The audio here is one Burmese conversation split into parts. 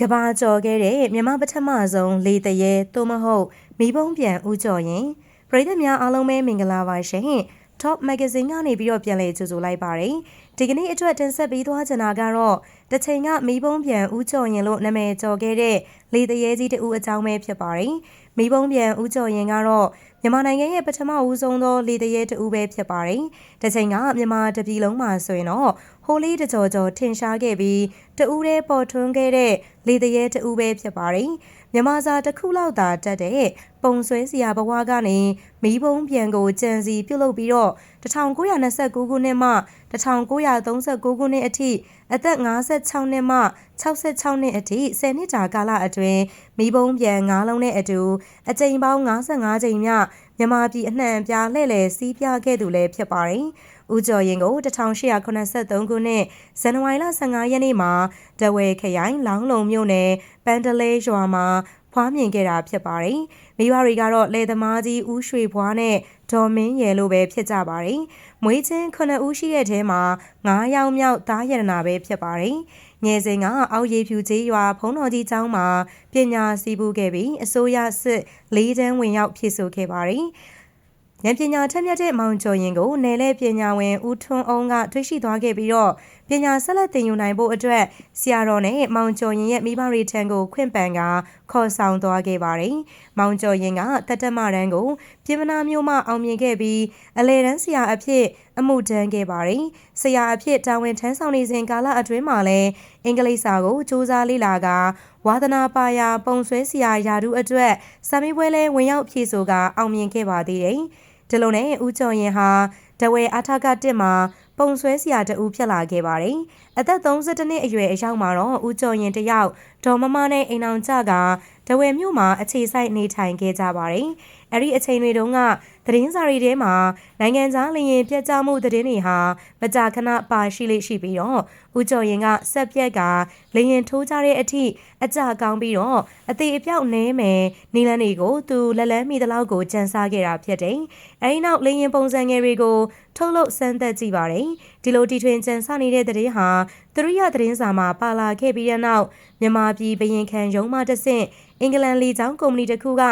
ကဘာကျော်ခဲ့တဲ့မြန်မာပထမဆုံးလေတရဲသို့မဟုတ်မိဘုံပြန်ဦးကျော်ရင်ပရိသတ်များအားလုံးပဲမင်္ဂလာပါရှင် Top Magazine ကနေပြီးတော့ပြန်လည်ကြိုဆိုလိုက်ပါတယ်ဒီကနေ့အတွက်တင်ဆက်ပေးသွားချင်တာကတော့တစ်ချိန်ကမိဘုံပြန်ဦးကျော်ရင်လို့နာမည်ကျော်ခဲ့တဲ့လေတရဲကြီးတူအကြောင်းပဲဖြစ်ပါတယ်မိဘုံပြန်ဦးကျော်ရင်ကတော့မြန်မာနိုင်ငံရဲ့ပထမဦးဆုံးသောလေတရဲတူပဲဖြစ်ပါတယ်တစ်ချိန်ကမြန်မာတပြည်လုံးမှာဆိုရင်တော့ ဟိုလေးတကြော်ကြော်ထင်ရှားခဲ့ပြီးတူတဲ့ပေါ်ထွန်းခဲ့တဲ့လေတရဲတူပဲဖြစ်ပါတယ်မြန်မာစာတစ်ခုလောက်သာတက်တဲ့ပုံဆွဲစရာဘဝကနေမီးပုံးပြန်ကိုကြံစီပြုတ်လုပ်ပြီးတော့1929ခုနှစ်မှ1939ခုနှစ်အထိအသက်56နှစ်မှ66နှစ်အထိ10နှစ်ကြာကာလအတွင်းမီးပုံးပြန်9လုံးနဲ့အတူအကြိမ်ပေါင်း55ကြိမ်မြမြန်မာပြည်အနှံ့ပြားလှည့်လည်စီးပြခဲ့သူလည်းဖြစ်ပါတယ်။ ဦးကျော်ရင်ကို1883ခုနှစ်ဇန်နဝါရီလ15ရက်နေ့မှာတဝဲခရိုင်လောင်းလုံမြို့နယ်ပန်တလဲရွာမှာဖွားမြင်ခဲ့တာဖြစ်ပါတယ်။မိဘတွေကတော့လေသမားကြီးဦးရွှေဘွားနဲ့ဒေါ်မင်းရယ်လိုပဲဖြစ်ကြပါတယ်။မွေးချင်း9ဦးရှိတဲ့ထဲမှာ9ယောက်မြောက်သားရတနာပဲဖြစ်ပါတယ်။ငယ်စဉ်ကအောက်ရီဖြူကျေးရွာဖုံးတော်ကြီးကျောင်းမှာပညာစီးပူးခဲ့ပြီးအစိုးရစစ်လေးတန်းဝင်ရောက်ဖြည့်ဆို့ခဲ့ပါတယ်။ ဉာဏ်ပညာထက်မြက်တဲ့မောင်ကျော်ရင်ကိုနယ်လဲပညာဝင်ဦးထွန်းအောင်ကတွေ့ရှိသွားခဲ့ပြီးတော့ပညာဆက်လက်သင်ယူနိုင်ဖို့အတွက်ဆရာတော်နဲ့မောင်ကျော်ရင်ရဲ့မိဘတွေထံကိုခွင့်ပန်ကခေါ်ဆောင်သွားခဲ့ပါတယ်။မောင်ကျော်ရင်ကတတမရန်ကိုပြည်မနာမျိုးမှအောင်မြင်ခဲ့ပြီးအလေတန်းဆရာအဖြစ် အမှုထမ်းခဲ့ပါတယ်။ဆရာအဖြစ်တာဝန်ထမ်းဆောင်နေစဉ်ကာလအတွင်းမှာလည်းအင်္ဂလိပ်စာကိုစူးစမ်းလေ့လာကဝါသနာပါရာပုံဆွဲဆရာယာတုအတွက်စာမေးပွဲလဲဝင်ရောက်ဖြေဆိုကအောင်မြင်ခဲ့ပါသေးတယ်။ ဒီလိုနဲ့ဦးကျော်ရင်ဟာတဝဲအထကတစ်မှာပုံဆွဲစရာတူဖြစ်လာခဲ့ပါတယ်။အသက်32နှစ်အရွယ်အရောက်မှာတော့ဦးကျော်ရင်တယောက်ဒေါ်မမနဲ့အိမ်အောင်ကြက တဝဲမြို့မှာအခြေစိုက်နေထိုင်ခဲ့ကြပါတယ်။အဲ့ဒီအချိန်တွေတုန်းကသတင်းစာတွေထဲမှာနိုင်ငံခြားလျင်ပြတ်ကျမှုသတင်းတွေဟာမကြာခဏပါရှိလိမ့်ရှိပြီးတော့ဦးကျော်ရင်ကဆက်ပြက်ကလျင်ထိုးကြတဲ့အထိအကြကောင်းပြီးတော့အသေးအပြောက်နဲမယ်နီလန်းတွေကိုသူလက်လန်းမိသလောက်ကိုကြံစားခဲ့တာဖြစ်တယ်။အဲဒီနောက်လျင်ပုံစံငယ်တွေကိုထုတ်လုပ်စမ်းသပ်ကြည့်ပါတယ်။ဒီလိုတီထွင်ကြံစားနေတဲ့သတင်းဟာသူရိယသတင်းစာမှာပါလာခဲ့ပြီးတဲ့နောက်မြန်မာပြည်ဘရင်ခံရုံးမှတဆင့်အင်္ဂလန်လေကြောင်းကုမ္ပဏီတစ်ခုက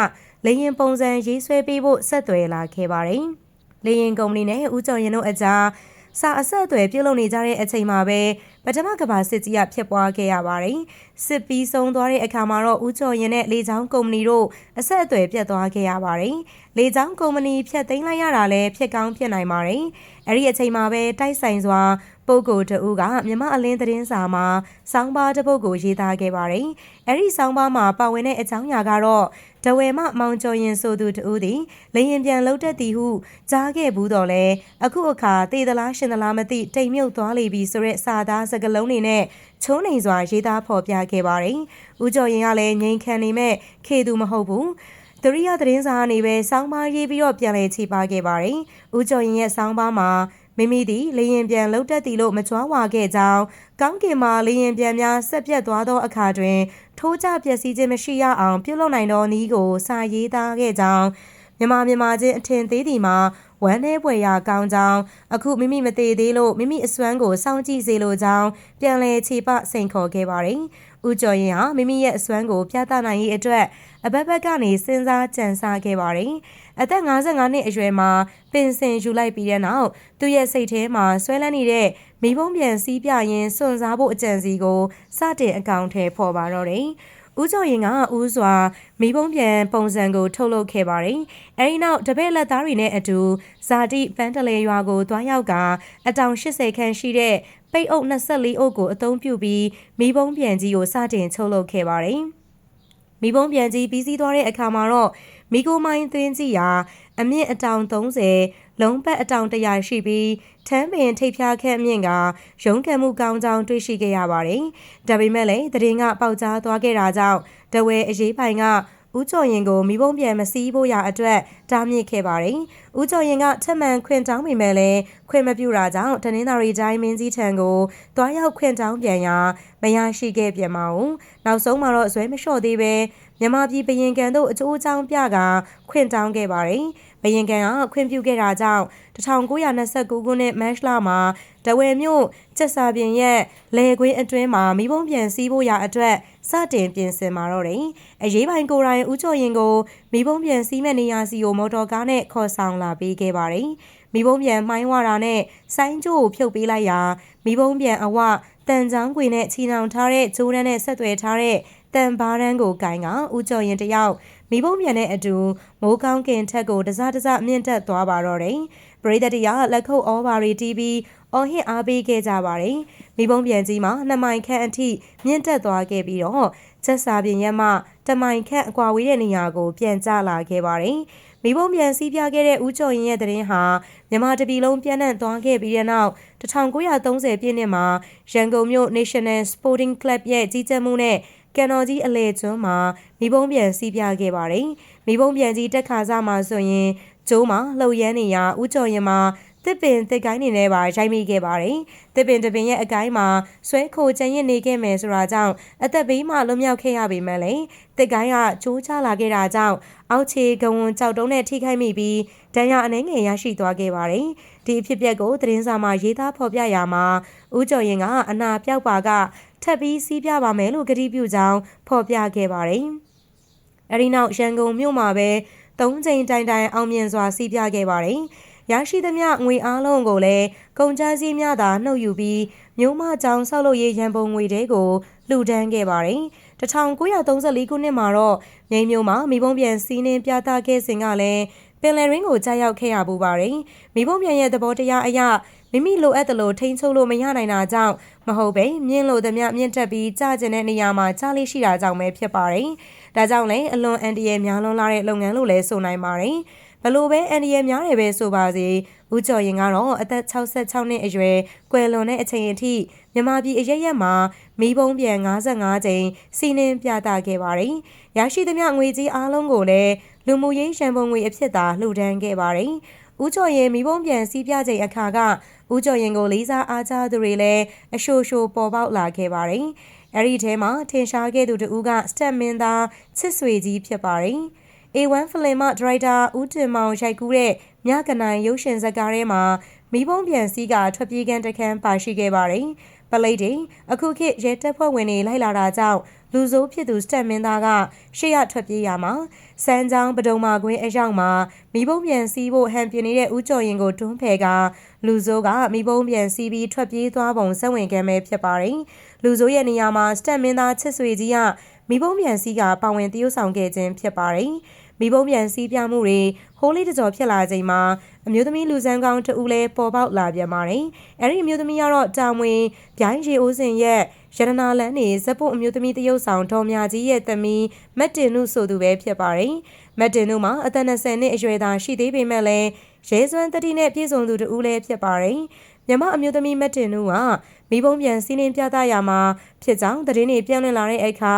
လေရင်ပုံစံရေးဆွဲပေးဖို့ဆက်သွယ်လာခဲ့ပါတယ်။လေရင်ကုမ္ပဏီနဲ့ဦးကျော်ရင်တို့အကြားစာအဆက်အသွယ်ပြုလုပ်နေကြတဲ့အချိန်မှာပဲပထမကဘာစစ်ကြီးကဖြစ်ပွားခဲ့ရပါတယ်။စစ်ပြီးဆုံးသွားတဲ့အခါမှာတော့ဦးကျော်ရင်နဲ့လေချောင်းကုမ္ပဏီတို့အဆက်အသွယ်ပြတ်သွားခဲ့ရပါတယ်။လေချောင်းကုမ္ပဏီဖြတ်သိမ်းလိုက်ရတာလည်းဖြစ်ကောင်းဖြစ်နိုင်ပါတယ်။အဲ့ဒီအချိန်မှာပဲတိုက်ဆိုင်စွာ ပုဂ္ဂိုလ်တဦးကမြမအလင်းသတင်းစာမှာစောင်းပါတစ်ပုဒ်ကိုရေးသားခဲ့ပါတယ်။အဲ့ဒီစောင်းပါမှာပါဝင်တဲ့အကြောင်းအရာကတော့တဝဲမမောင်ကျော်ရင်ဆိုသူတူသည်လရင်ပြန်လှုပ်တတ်သည်ဟုကြားခဲ့ဘူးတော့လဲအခုအခါတေသလားရှင်သလားမသိတိမ်မြုပ်သွားလိပြီဆိုတဲ့စာသားစကလုံးတွေနဲ့ချုံးနေစွာရေးသားဖော်ပြခဲ့ပါတယ်။ဦးကျော်ရင်ကလည်းငိန်ခံနေမဲ့ခေသူမဟုတ်ဘူး။တရိယသတင်းစာကနေပဲစောင်းပါရေးပြီးတော့ပြန်လည်ခြေပါခဲ့ပါတယ်။ဦးကျော်ရင်ရဲ့စောင်းပါမှာ မိမိသည်လေရင်ပြန်လှုပ်တက်သည်လို့မကြွားဝါခဲ့ကြောင်းကောင်းကင်မှာလေရင်ပြန်များဆက်ပြတ်သွားသောအခါတွင်ထိုးကြပျက်စီးခြင်းမရှိရအောင်ပြုလုပ်နိုင်သောနည်းကိုစာရေးသားခဲ့ကြောင်းမြမမြမချင်းအထင်သေးသည်မှာဝမ်းနည်းပွေရာကောင်းကြောင်းအခုမိမိမသေးသေးလို့မိမိအစွမ်းကိုစောင့်ကြည့်စေလိုကြောင်းပြန်လည်ခြေပစိန်ခေါ်ခဲ့ပါတယ်။ ဦးကျော်ရင်ဟာမိမိရဲ့အစွမ်းကိုပြသနိုင်ရေးအတွက်အဘက်ဘက်ကနေစဉ်းစားကြံစားခဲ့ပါတယ်။အသက်55နှစ်အရွယ်မှာပင်စင်ယူလိုက်ပြီးတဲ့နောက်သူ့ရဲ့စိတ်ထဲမှာဆွဲလန်းနေတဲ့မိဘုံပြန်စည်းပြရင်စွန့်စားဖို့အကြံစီကိုစတင်အကောင့်ထဲပေါ်ပါတော့တယ်။ဦးကျော်ရင်ကဦးစွာမိဘုံပြန်ပုံစံကို ထုတ်လုပ်ခဲ့ပါတယ်။အဲဒီနောက်တပည့်လက်သားတွေနဲ့အတူဇာတိပန်းတလေရွာကိုတွားရောက်က အတောင်80ခန်းရှိတဲ့ ပိတ်အုပ်24အုပ်ကိုအသုံးပြုပြီးမိဘုံပြန်ကြီးကိုစတင်ထုတ်လုပ်ခဲ့ပါတယ်။မိဘုံပြန်ကြီးပြီးစီးသွားတဲ့အခါမှာတော့မိကိုမိုင်းသွင်းကြည့်ရာအမြင့်အတောင်30လုံးပတ်အတောင်100ရှိပြီးထမ်းပင်ထိပ်ဖြားခန့်မြင့်ကရုံးကန်မှုကောင်းကြောင်းတွေ့ရှိခဲ့ရပါတယ်။ဒါပေမဲ့လည်းသတင်းကပေါက်ကြားသွားခဲ့တာကြောင့်တဝဲအရေးပိုင်ကဦးကျော်ရင်ကိုမိဘုံပြန်မစည်းဖို့ရအတွက်တားမြစ်ခဲ့ပါတယ်။ ဦးကျော်ရင်ကထက်မှန်ခွင့်တောင်းပေမဲ့လည်းခွင့်မပြုတာကြောင့်တနင်္သာရီတိုင်းမင်းကြီးထံကိုတွားရောက်ခွင့်တောင်းပြန်ရာမရရှိခဲ့ပြန်ပါဘူး။နောက်ဆုံးမှာတော့ဇွဲမလျှော့သေးပဲမြန်မာပြည်ဘရင်ကန်တို့အကျိုးအကြောင်းပြကခွင့်တောင်းခဲ့ပါတယ်။ဘရင်ကန်ကခွင့်ပြုခဲ့တာကြောင့်1929ခုနှစ်မတ်လမှာတဝယ်မြို့ကျက်စာပြင်ရဲ့လေကွင်းအတွင်းမှာမိဘုံပြန်စည်းဖို့ရာအတွက်စတင်ပြင်ဆင်มาတော့တယ်။အရေးပိုင်းကိုရိုင်းဦးကျော်ရင်ကိုမိဘုံပြန်စည်းမဲ့နေရာစီကိုမော်တော်ကားနဲ့ခေါ်ဆောင်လာပေးခဲ့ပါတယ်။မိဘုံပြန်မှိုင်းဝတာနဲ့ဆိုင်းကျိုးကိုဖြုတ်ပေးလိုက်ရာမိဘုံပြန်အဝတန်ချောင်းခွေနဲ့ချီနှောင်ထားတဲ့ဂျိုးရန်နဲ့ဆက်သွယ်ထားတဲ့တန်ဘာရန်ကိုကင်ကဦးကျော်ရင်တယောက်မိဘုံမြန်တဲ့အတူမိုးကောင်းကင်ထက်ကိုတစတစမြင့်တက်သွားပါတော့တယ်။ပရိသတ်တရားလက်ခုပ်ဩဘာရီတီးပြီးအော်ဟစ်အားပေးခဲ့ကြပါတယ်။မိဘုံပြန်ကြီးမှာနှစ်မိုင်ခန့်အထိမြင့်တက်သွားခဲ့ပြီးတော့ချက်စာပြင်ရက်မှတမိုင်ခန့်အကွာဝေးတဲ့နေရာကိုပြန်ကျလာခဲ့ပါတယ်။ မိဘုံပြန်စီးပြခဲ့တဲ့ဦးကျော်ရင်ရဲ့တရင်ဟာမြန်မာတပြည်လုံးပြန့်နှံ့သွားခဲ့ပြီးတဲ့နောက်1930ပြည့်နှစ်မှာရန်ကုန်မြို့ National Sporting Club ရဲ့ကြီးကြပ်မှုနဲ့ကန်တော်ကြီးအလဲကျွန်းမှာမိဘုံပြန်စီးပြခဲ့ပါတယ်။မိဘုံပြန်ကြီးတက်ခါစားမှာဆိုရင်ကျိုးမှာလှုပ်ရမ်းနေရဥကြော်ရင်မှာ တစ်ပင်တစ်ကိုင်းနေနဲ့ပါရိုက်မိခဲ့ပါတယ်။တစ်ပင်တစ်ပင်ရဲ့အကိုင်းမှာဆွဲခိုချင်ရနေခဲ့မယ်ဆိုတာကြောင့်အသက်ဘေးမှလွတ်မြောက်ခဲ့ရပေမဲ့လည်းတစ်ကိုင်းကကျိုးချလာခဲ့တာကြောင့်အောက်ခြေကဝန်ကြောက်တုံးနဲ့ထိခိုက်မိပြီးဒဏ်ရာအနှဲငယ်ရရှိသွားခဲ့ပါတယ်။ဒီအဖြစ်အပျက်ကိုသတင်းစာမှာရေးသားဖော်ပြရမှာဦးကျော်ရင်ကအနာပြောက်ပါကထပ်ပြီးစီးပြပါမယ်လို့ကတိပြုကြောင်းဖော်ပြခဲ့ပါတယ်။အဲဒီနောက်ရန်ကုန်မြို့မှာပဲသုံးချိန်တိုင်တိုင်အောင်မြင်စွာစီးပြခဲ့ပါတယ်။ ရရှိသမျှငွေအားလုံးကိုလည်းကုန်ကျစည်းများသာနှုတ်ယူပြီးမြို့မကျောင်းဆောက်လုပ်ရေးရန်ပုံငွေတွေကိုလှူဒန်းခဲ့ပါတယ်။1934ခုနှစ်မှာတော့မြိန်မြို့မှာမိဘုံပြန်စီးနှင်းပြသခဲ့စဉ်ကလည်းပင်လယ်ရင်းကိုကြားရောက်ခဲ့ရပူပါတယ်။မိဘုံပြန်ရဲ့သဘောတရားအရမိမိလိုအပ်သလိုထိန်းချုပ်လို့မရနိုင်တာကြောင့်မဟုတ်ပဲမြင့်လို့သမျှမြင့်တက်ပြီးကြာကျင်တဲ့နေရာမှာကြာလေးရှိတာကြောင့်ပဲဖြစ်ပါတယ်။ဒါကြောင့်လည်းအလွန်အန်တရယ်များလွန်းလာတဲ့လုပ်ငန်းလို့လည်းဆိုနိုင်ပါတယ်။ ဘလို့ပဲအန်တရယ်များတယ်ပဲဆိုပါစေဦးကျော်ရင်ကတော့အသက်66နှစ်အရွယ်ကွယ်လွန်တဲ့အချိန်အထိမြန်မာပြည်အရရက်မှာမိဘုံပြန်55ကြိမ်စီးနှင်းပြသခဲ့ပါတယ်။ရရှိသမျှငွေကြီးအားလုံးကိုလည်းလူမှုရေးရန်ပုံငွေအဖြစ်သာလှူဒန်းခဲ့ပါတယ်။ဦးကျော်ရင်မိဘုံပြန်စီးပြချိန်အခါကဦးကျော်ရင်ကိုလေးစားအားကြသူတွေလည်းအရှိုရှိုပေါ်ပေါက်လာခဲ့ပါတယ်။အဲဒီထဲမှာထင်ရှားခဲ့သူတဦးကစတက်မင်းသားချစ်ဆွေကြီးဖြစ်ပါတယ်။ A1 ဖလင်မှဒရိုက်တာဦးတင်မောင်ရိုက်ကူးတဲ့မြကနိုင်ရုပ်ရှင်ဇာတ်ကားထဲမှာမိဘုံပြန်စည်းကထွက်ပြေးကန်တခန်းပါရှိခဲ့ပါတယ်။ပလိတ်တွေအခုခေတ်ရဲတပ်ဖွဲ့ဝင်တွေလိုက်လာတာကြောင့်လူဆိုးဖြစ်သူစတက်မင်းသားကရှေ့ရထွက်ပြေးရမှာစမ်းချောင်းပဒုံမာကွင်းအရောက်မှာမိဘုံပြန်စီးဖို့ဟန်ပြနေတဲ့ဦးကျော်ရင်ကိုတွန်းဖယ်ကလူဆိုးကမိဘုံပြန်စီးပြီးထွက်ပြေးသွားပုံစက်ဝင်ကမ်းပဲဖြစ်ပါတယ်လူဆိုးရဲ့နေရာမှာစတက်မင်းသားချစ်ဆွေကြီးကမိဘုံပြန်စီးကပါဝင်တရုပ်ဆောင်ခဲ့ခြင်းဖြစ်ပါတယ် မိဘုံပြန်စီးပြမှုတွေဟိုးလေးတကြော်ဖြစ်လာချိန်မှာအမျိုးသမီးလူစမ်းကောင်းတဦးလည်းပေါ်ပေါက်လာပြန်ပါတယ်။အဲဒီအမျိုးသမီးကတော့တာမွေပြိုင်းရီအိုးစင်ရဲ့ရတနာလန်းနေဇက်ပုတ်အမျိုးသမီးတရုတ်ဆောင်ဒေါ်မြကြီးရဲ့သမီးမက်တင်နုဆိုသူပဲဖြစ်ပါတယ်။မက်တင်နုမှာအသက်20နှစ်အရွယ်သာရှိသေးပေမဲ့လည်းရဲစွမ်းတတိနဲ့ပြည့်စုံသူတဦးလည်းဖြစ်ပါတယ်။မြမအမျိုးသမီးမက်တင်နုကမိဘုံပြန်စီးနှင်းပြသရာမှာဖြစ်ကြောင်းသတင်းတွေပြောင်းလဲလာတဲ့အခါ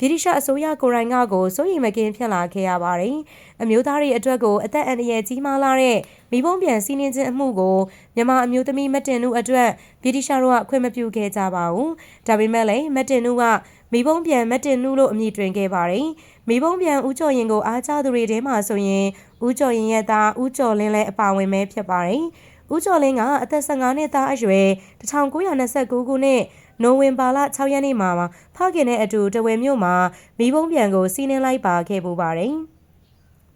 ဗြိတိရှအစိုးရကိုရိုင်းကကိုစိုးရိမ်မကင်းဖြစ်လာခဲ့ရပါတယ်။အမျိုးသားတွေအတွက်ကိုအသက်အန္တရာယ်ကြီးမားလာတဲ့မိဘုံပြန်စီးနှင်းခြင်းအမှုကိုမြန်မာအမျိုးသမီးမတင်နုအတွက်ဗြိတိရှတို့ကခွင့်မပြုခဲ့ကြပါဘူး။ဒါပေမဲ့လည်းမတင်နုကမိဘုံပြန်မတင်နုလို့အမည်တွင်ခဲ့ပါတယ်။မိဘုံပြန်ဦးကျော်ရင်ကိုအားကျသူတွေထဲမှာဆိုရင်ဦးကျော်ရင်ရဲ့သားဦးကျော်လင်းလည်းအပါဝင်ပဲဖြစ်ပါတယ်။ဦးကျော်လင်းကအသက်15နှစ်သားအရွယ်1929ခုနှစ် နိုဝင်ဘာလ6ရက်နေ့မှာဖခင်နဲ့အတူတဝယ်မြို့မှာမိဘုံပြန်ကိုစီးနှင်းလိုက်ပါခဲ့ပူပါတယ်။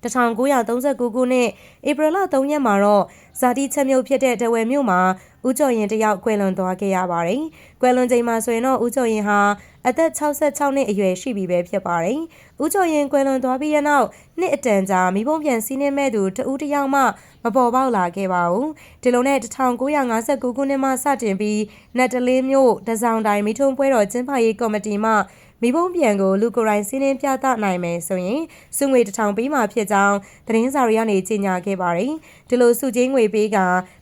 1939ခုနှစ်ဧပြီလ3ရက်မှာတော့ဇာတိချက်မြုပ်ဖြစ်တဲ့တဝယ်မြို့မှာဦးကျော်ရင်တယောက်ကွယ်လွန်သွားခဲ့ရပါတယ်။ကွယ်လွန်ချိန်မှာဆိုရင်တော့ဦးကျော်ရင်ဟာအသက်66နှစ်အရွယ်ရှိပြီပဲဖြစ်ပါတယ်။ဦးကျော်ရင်ကွယ်လွန်သွားပြီးတဲ့နောက်နှစ်အတန်ကြာမိဘုံပြန်စီးနှင်းမဲ့သူတဦးတယောက်မှမပေါ်ပေါက်လာခဲ့ပါဘူး။ဒီလိုနဲ့1959ခုနှစ်မှစတင်ပြီးနတ်တလင်းမြို့တစောင်းတိုင်းမိထုံပွဲတော်ကျင်းပရေးကော်မတီမှ မိဘုံပြန်ကိုလူကိုယ်တိုင်စီးနှင်းပြသနိုင်မယ်ဆိုရင်စုငွေတစ်ထောင်ပေးမှဖြစ်ကြောင်းသတင်းစာတွေကနေကြေညာခဲ့ပါတယ်။ဒီလိုစုချင်းငွေပေးက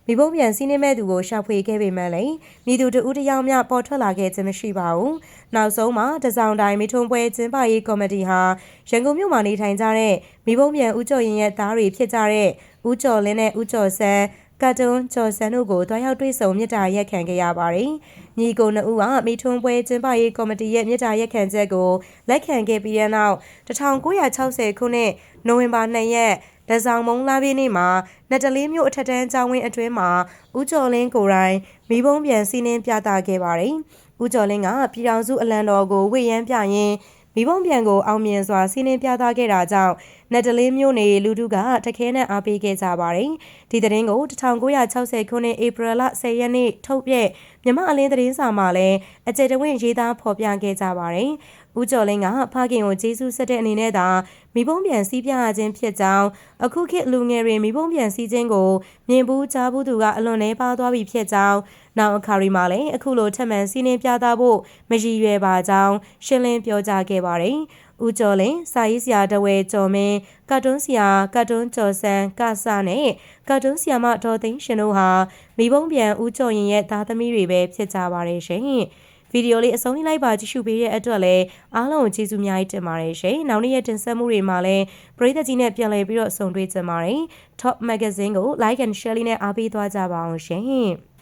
မိဘုံပြန်စီးနှင်းမဲ့သူကိုရှာဖွေခဲ့ပေမဲ့လည်းမိသူတဦးတယောက်မျှပေါ်ထွက်လာခဲ့ခြင်းမရှိပါဘူး။နောက်ဆုံးမှာတစောင်းတိုင်းမိထုံပွဲကျင်းပရေးကော်မတီဟာရန်ကုန်မြို့မှာနေထိုင်ကြတဲ့မိဘုံပြန်ဦးကျော်ရင်ရဲ့သားတွေဖြစ်ကြတဲ့ဦးကျော်လင်းနဲ့ဦးကျော်ဆန်း ကတ်တွန်းကျော်ဆန်းတို့ကိုတွားရောက်တွေ့ဆုံမြစ်တာရက်ခံခဲ့ရပါတယ်။ညီကိုနှစ်ဦးကမိထွန်းပွဲကျင်းပရေးကော်မတီရဲ့မြစ်တာရက်ခံချက်ကိုလက်ခံခဲ့ပြီးတဲ့နောက်1960ခုနှစ်နိုဝင်ဘာ2ရက်လက်ဆောင်မုံလာပြည့်နေ့မှာနတ်တလေးမြို့အထက်တန်းကျောင်းဝင်းအတွင်းမှာဦးကျော်လင်းကိုယ်တိုင်မိဘုံပြန်စီးနှင်းပြသခဲ့ပါတယ်။ဦးကျော်လင်းကပြည်တော်စုအလံတော်ကိုဝေယမ်းပြရင်း မိဘုံပြန်ကိုအောင်မြင်စွာစီးနှင်းပြသခဲ့တာကြောင့်နတ်တလေးမြို့နေလူထုကတခဲနဲ့အားပေးခဲ့ကြပါတယ်။ဒီသတင်းကို1960ခုနှစ်ဧပြီလ10ရက်နေ့ထုတ်ပြည့်မြမအလင်းသတင်းစာမှာလည်းအကြိတ်တဝင့်ရေးသားဖော်ပြခဲ့ကြပါတယ်။ဦးကျော်လင်းကဖခင်ကိုကျေးဇူးဆက်တဲ့အနေနဲ့သာမိဘုံပြန်စီးပြရခြင်းဖြစ်ကြောင်းအခုခေတ်လူငယ်တွေမိဘုံပြန်စီးခြင်းကိုမြင်ဘူးကြားဘူးသူကအလွန်နှဲပါသွားပြီဖြစ်ကြောင်း နောက်အခါရီမှာလည်းအခုလိုထက်မှန်စီးနှင်းပြသဖို့မရည်ရွယ်ပါကြောင်းရှင်းလင်းပြောကြားခဲ့ပါတယ်။ဦးကျော်လင်းစာရေးဆရာတဝဲကျော်မင်းကတ်တွန်းဆရာကတ်တွန်းကျော်ဆန်းကဆနဲ့ကတ်တွန်းဆရာမဒေါ်သိန်းရှင်တို့ဟာမိဘုံပြန်ဦးကျော်ရင်ရဲ့သားသမီးတွေပဲဖြစ်ကြပါတယ်ရှင်။ဗီဒီယိုလေးအဆုံးထိလိုက်ပါကြည့်ရှုပေးတဲ့အတွက်လည်းအားလုံးကိုကျေးဇူးအများကြီးတင်ပါတယ်ရှင်။နောက်နေ့ရက်တင်ဆက်မှုတွေမှာလည်းပရိသတ်ကြီးနဲ့ပြန်လည်ပြီးတော့ဆုံတွေ့ကြပါမယ်။ Top Magazine ကို like and share လေးနဲ့အားပေးသွားကြပါအောင်ရှင်။